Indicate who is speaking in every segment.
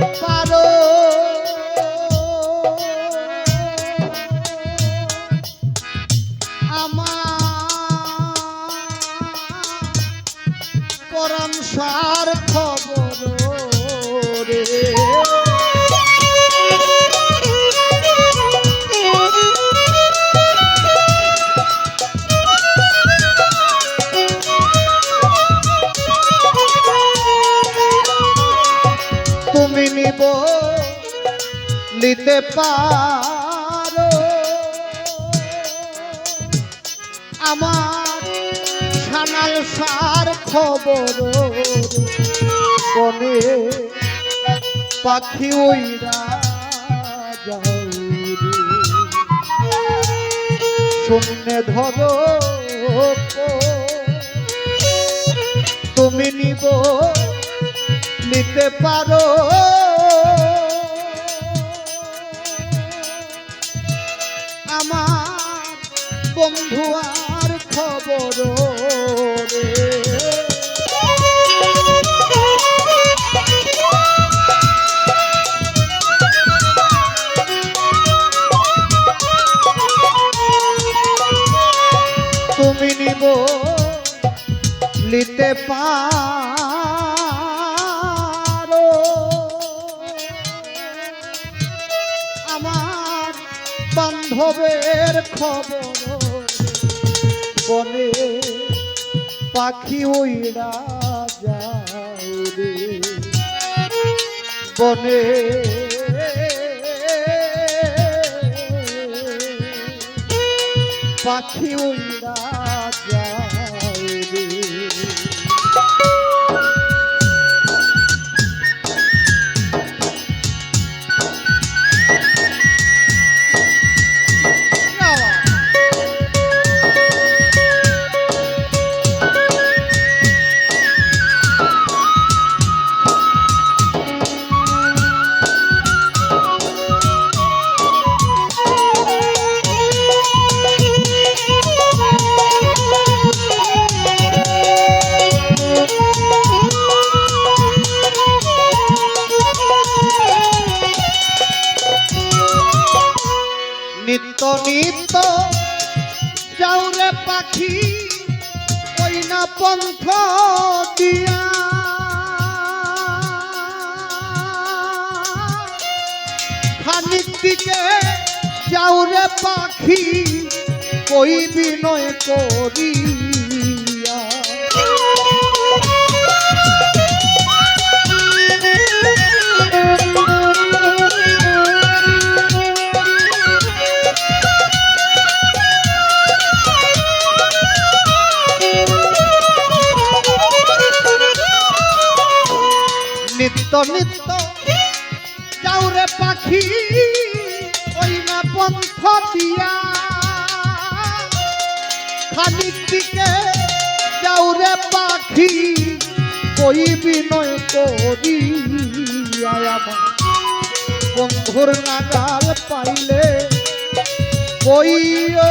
Speaker 1: পারো পারো। আমার সানাল সার খবর বনে পাখি ওইরা শূন্যে ধরো তুমি নিব নিতে পারো। পারো। আমার বান্ধবের খবর বনে পাখি উইড়া যায় রে বনে পাখি উইড়া পন্থ দিয়া। খানিক দিকে যাওরে পাখি কই বিনয় করিয়া পাখি ওই না পন্থ দিয়া। খানিক দিকে যাওরে পাখি কই বিনয় করি আমার। বন্ধুর নাগাল পাইলে কইও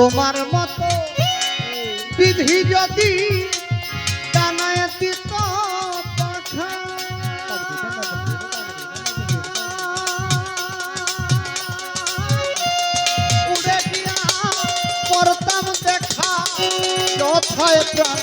Speaker 1: তোমার মতো বিধি যদি টানায় দিত পাখা। উড়ে গিয়া করতাম দেখা যথায় প্রাণ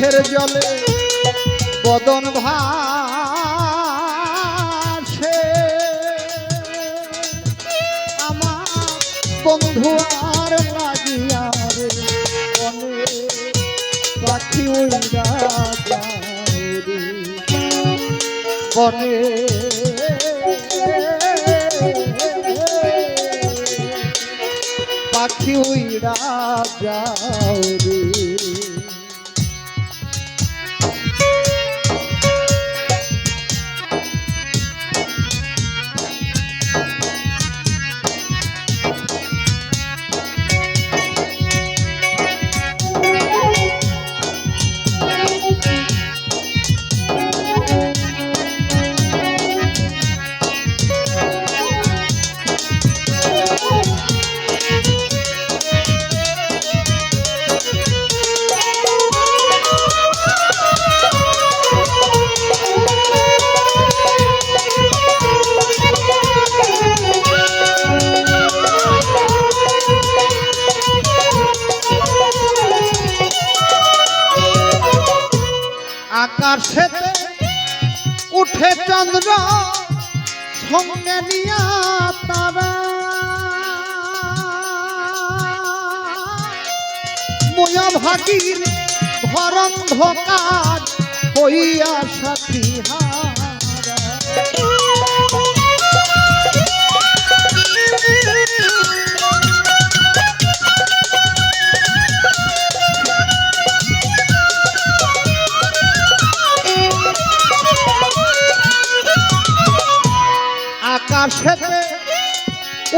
Speaker 1: চোখের জলে বদন ভাসে। আমার বন্ধু আর পাখি উড়া বনে পাখি উড়া যাও রে। সঙ্গে নিয়া তারা। ময়া ভাগির ধরন ধোকার হইয়া সাথী হারা।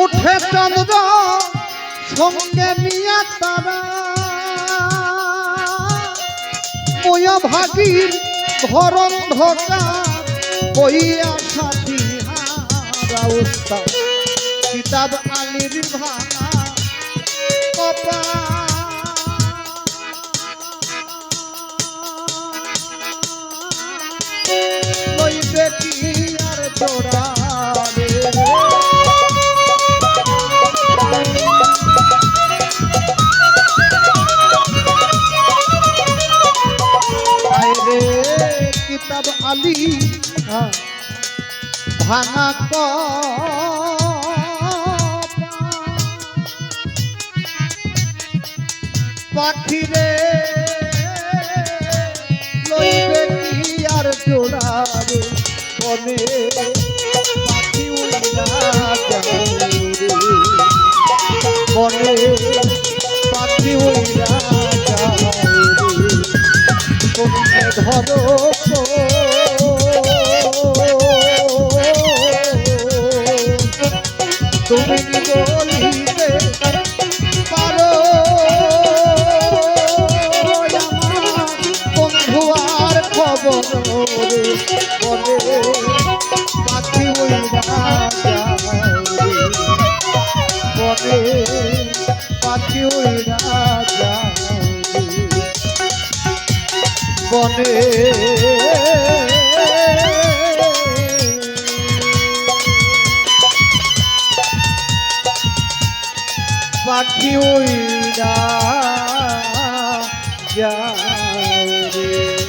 Speaker 1: উঠে চন্দ্র সঙ্গে নিয়ে তারা। ময়া ভাগির ধরন ধরা হইয়া সাথী হারা কিতাব আলির ভাঙা কিতাব আলী ভাঙা ক পাখি রে লইবে কি আর জোড়া রে বনে? ধরো তুমি বলিতে পারো বন্ধু আর খবর বলে পাখি যাও পাখি উড়া যাও জীবনে। পাখি উইরা যায় রে।